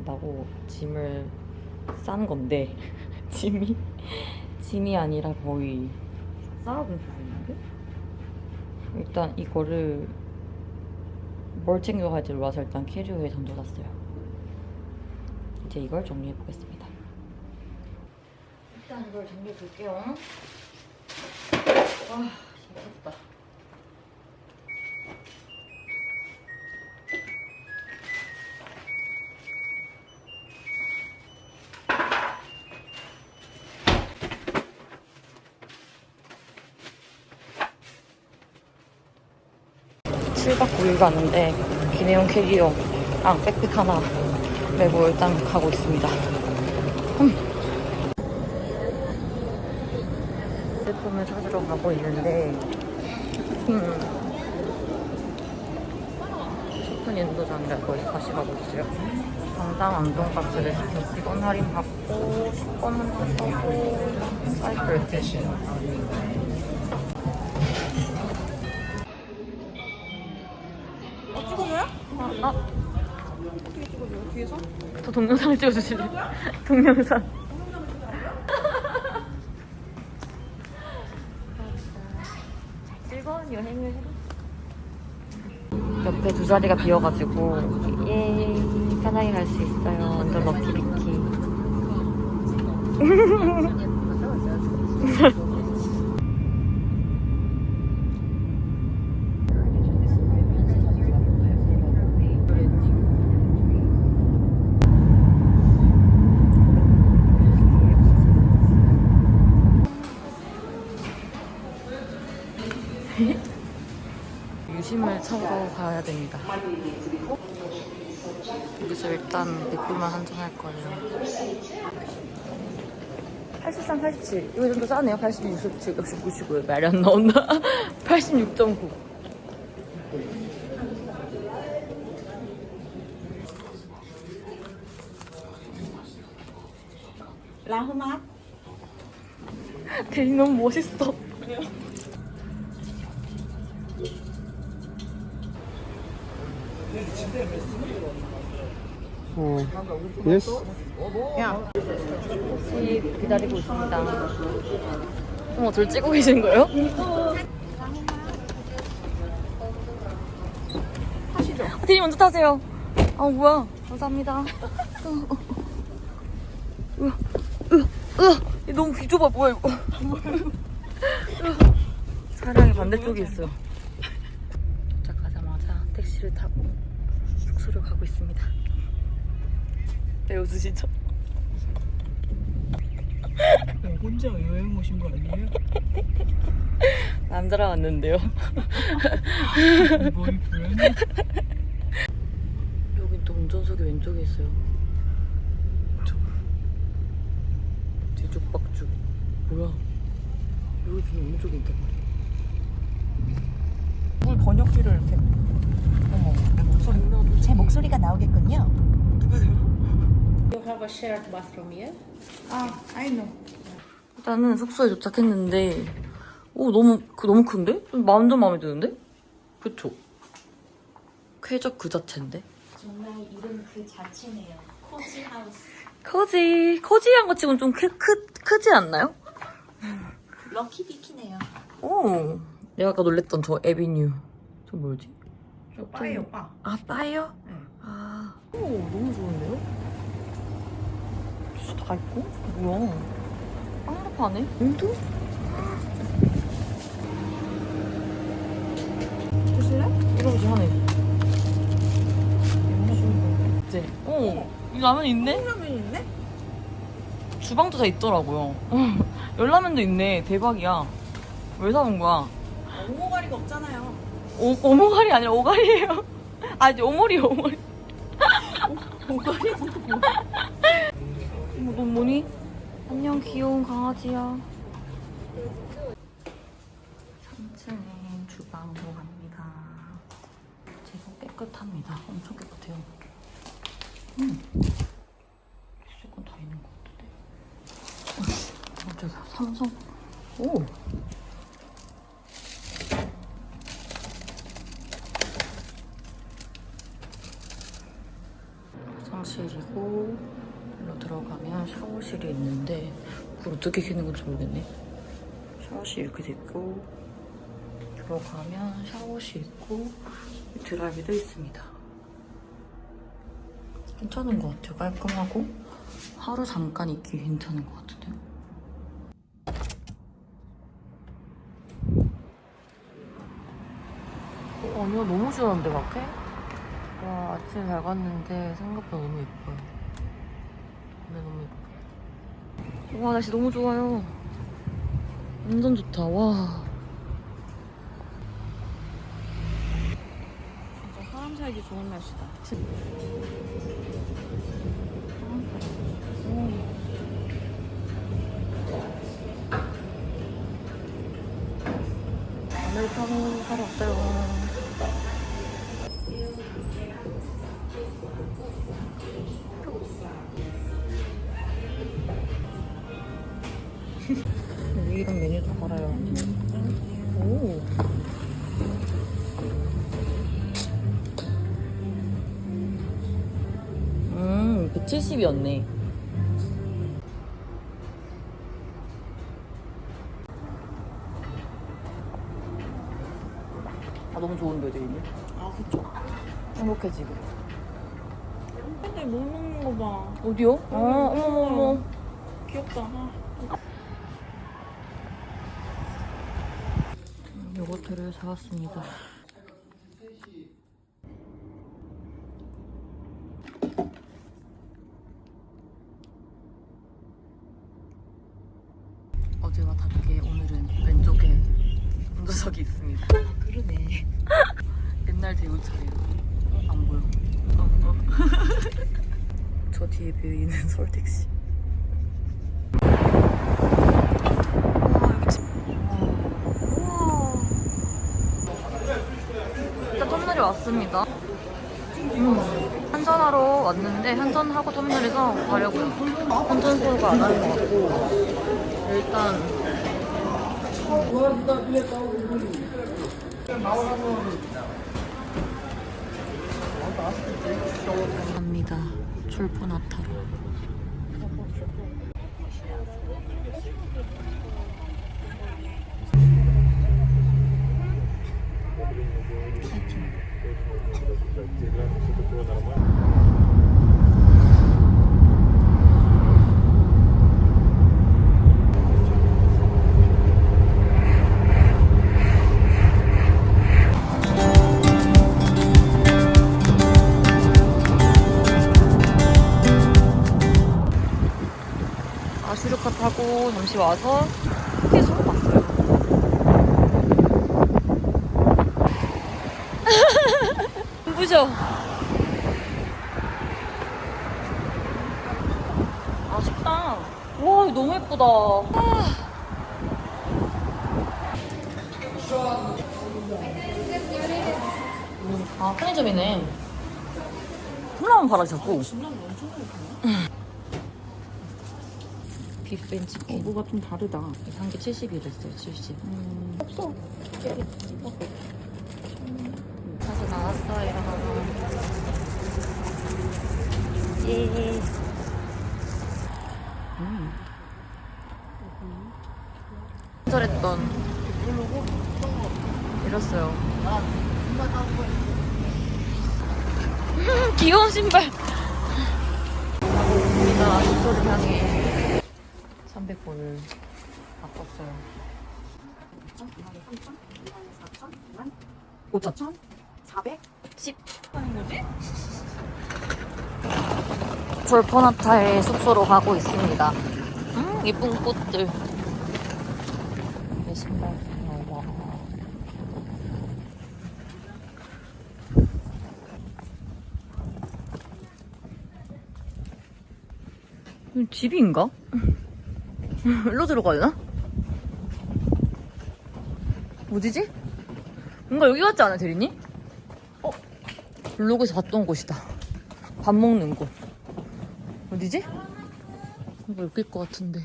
간다고 짐을 싼 건데 짐이 짐이 아니라 거의 쌓아둔 수준인데 일단 이거를 뭘 챙겨갈지 몰라서 일단 캐리어에 던져놨어요. 이제 이걸 정리해 보겠습니다. 일단 이걸 정리해 볼게요. 와, 미쳤다. 칠박 9일 가는데 기내용 캐리어랑 백팩 하나 메고 일단 가고 있습니다. 음. 제품을 찾으러 가고 있는데 음. 스푼 인도장이라 거의 다시 가고 있어요. 당장 안동박스를 60원 할인 받고 10원은 더 써고 사이클 대신 아, 아, 어떻게 찍어줘요? 뒤에서? 저 동영상을 찍어주실래요? 동영상. 즐거운 여행을 해라. 옆에 두 자리가 비어가지고 예 편하게 갈 수 있어요. 완전 럭키 비키. 차고 가야 됩니다. 여기서 일단 맥주만 한잔 할 거예요. 83, 87. 이거 정도 싸네요. 86, 67, 60, 99. 말이 안 나온다. 86.9. 라흐맛? 대리 너무 멋있어. 어, yes. 야, 혹시 기다리고 있습니다. 어머, 절 찍고 계신 거예요? 하시죠. 대리 먼저 타세요. 아, 뭐야. 감사합니다. 으아, 으아. 이거 너무 비좁아, 뭐야, 이거. 차량이 반대쪽에 있어요. 도착하자마자 택시를 타고 숙소로 가고 있습니다. 왜 웃으시죠? 혼자 여행 오신 거 아니에요? 남자랑 왔는데요. 여긴 또 운전석이 왼쪽에 있어요. 뒤쪽 박죽. 뭐야? 여기 지금 오른쪽에 있단 말이야. 물 번역기를 이렇게. 어머, 내 목소리. 제 목소리가 나오겠군요. You have a shared bathroom here? 아, I know. 일단은 숙소에 도착했는데, 오 너무 그 너무 큰데? 완전 마음에 드는데? 그쵸? 쾌적 그 자체인데? 정말 이름 그 자체네요. 코지 하우스. 커지 커지한 것 치고는 좀 크, 크, 크지 않나요? 럭키 비키네요. 오 내가 아까 놀랬던 저 에비뉴 저 뭐지? 저 빠예요, 빠. 아 빠요? 네. 아, 오 너무 좋은데요? 진짜 다 있고? 뭐야? 빵도 파네? 인도? 드실래? 이러지 하네. 이제, 어, 이 라면 있네? 컵라면 있네? 주방도 다 있더라고요. 열라면도 있네. 대박이야. 왜 사온 거야? 오모가리가 없잖아요. 오, 오모가리 아니라 오가리예요. 아, 이제 오모리, 오모리. 오모가리? 어머, 넌 뭐니? 안녕, 귀여운 강아지야. 3층에 주방으로 갑니다. 제법 깨끗합니다. 엄청 깨끗해요. 음. 있을 건다 있는 것 같은데. 깜짝이야. 삼성. 오. 화장실이고 샤워실이 있는데 그걸 어떻게 키는 건지 모르겠네. 샤워실 이렇게 돼 있고 들어가면 샤워실 있고 드라이브도 있습니다. 괜찮은 것 같아요. 깔끔하고 하루 잠깐 있기 괜찮은 것 같은데요. 어, 아니야 너무 시원한데 밖에? 와 아침에 잘 갔는데 생각보다 너무 예뻐요 근데 너무 예뻐 와 날씨 너무 좋아요. 완전 좋다. 와. 진짜 사람 살기 좋은 날씨다 아메리카노 사러 왔어요. 70이었네. 아, 너무 좋은데, 되게. 아, 그쵸. 행복해, 지금. 근데 못 먹는 거 봐. 어디요? 어, 어머, 어머, 어머. 귀엽다. 아. 요거트를 사왔습니다. 저 뒤에 보이는 서울택시. 터미널에 왔습니다. 음, 한전하러 왔는데 한전하고 터미널에서 가려고요. 한전 소유가 안 하는 것 같고 일단 갑니다. 출포나타로. 아슈 타고 잠시 와서 크게 서울 갔어요. 눈부셔. 아쉽다. 와, 이거 너무 예쁘다. 아. 아, 편의점이네. 콜라만 팔아, 자꾸. 빅벤 치킨. 뭐가 좀 다르다 한개 70이랬어요, 70. 없어. 다시 나왔어요. 예. 음. 잘했던 이랬어요. 귀여운 신발. 우리가 숙소를 향해 300불을 바꿨어요. 5천? 400? 10. 하는 거지? 볼포나타의 숙소로 가고 있습니다. 음, 예쁜 꽃들. 내 신발. 와. 이 집인가? 일로 들어가야 되나? 어디지? 뭔가 여기 같지 않아, 대리님? 어? 블로그에서 봤던 곳이다. 밥 먹는 곳. 어디지? 이거 여기일 것 같은데.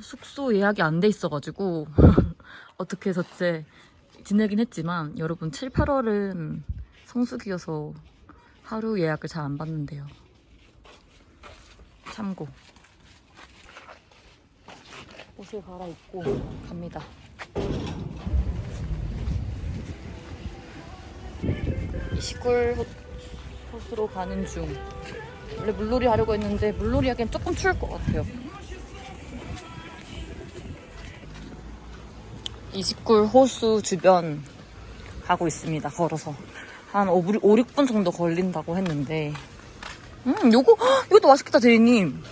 숙소 예약이 안 돼 있어가지고 어떻게 해서째 지내긴 했지만 여러분 7, 8월은 성수기여서 하루 예약을 잘 안 받는데요. 참고. 옷을 갈아입고 갑니다. 이시쿨 호수로 가는 중. 원래 물놀이 하려고 했는데 물놀이 하기엔 조금 추울 것 같아요. 이시쿨 호수 주변 가고 있습니다. 걸어서. 한 5, 5 6분 정도 걸린다고 했는데. 음, 요거, 헉, 이것도 맛있겠다, 대리님.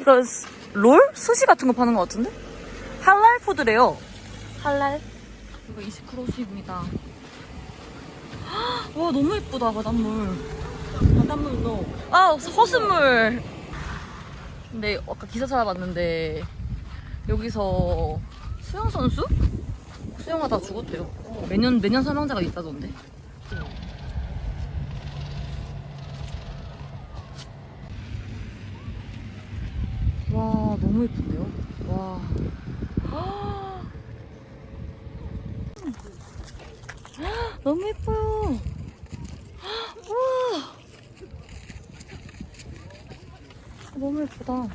이거 스- 롤? 스시 같은 거 파는 것 같은데? 할랄 푸드래요. 할랄. 이거 이시쿨 호수입니다. 헉, 와, 너무 예쁘다, 바닷물. 바닷물도. 아, 허수물. 근데 아까 기사 찾아봤는데 여기서 수영 선수? 수영하다 죽었대요. 매년 매년 사망자가 있다던데. 와 너무 예쁜데요? 와. 너무 예뻐요. 와. 너무 예쁘다. 와.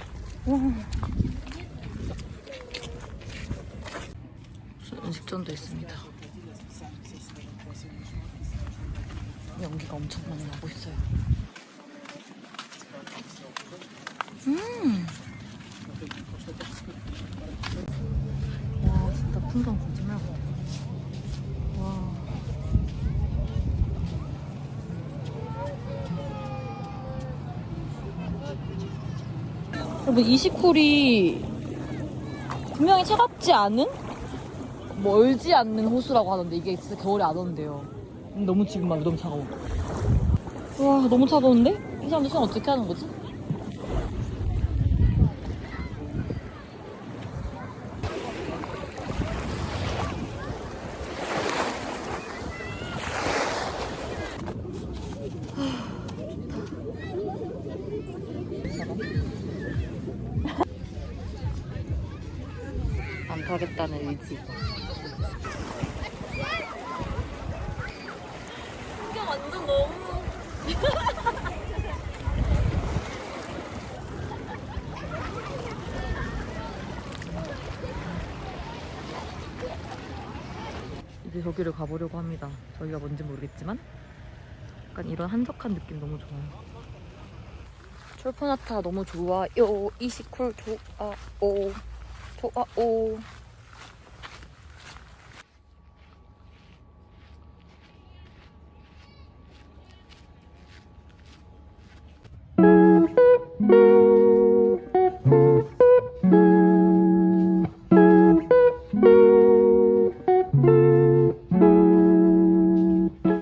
음식점도 있습니다. 연기가 엄청 많이 나고 있어요. 음. 와, 진짜 풍경 보지 말고. 와. 여러분, 이시쿨이 분명히 차갑지 않은? 멀지 않는 호수라고 하던데 이게 진짜 겨울에 안 오는데요. 너무 지금 막 너무 차가워. 와 너무 차가운데? 이 사람들 수영 어떻게 하는 거지? 안 타겠다는 의지. 풍경 완전 너무. 이제 저기를 가보려고 합니다. 저기가 뭔지 모르겠지만 약간 이런 한적한 느낌 너무 좋아요. 철포나타 너무 좋아요. 이시쿨 좋아오 좋아오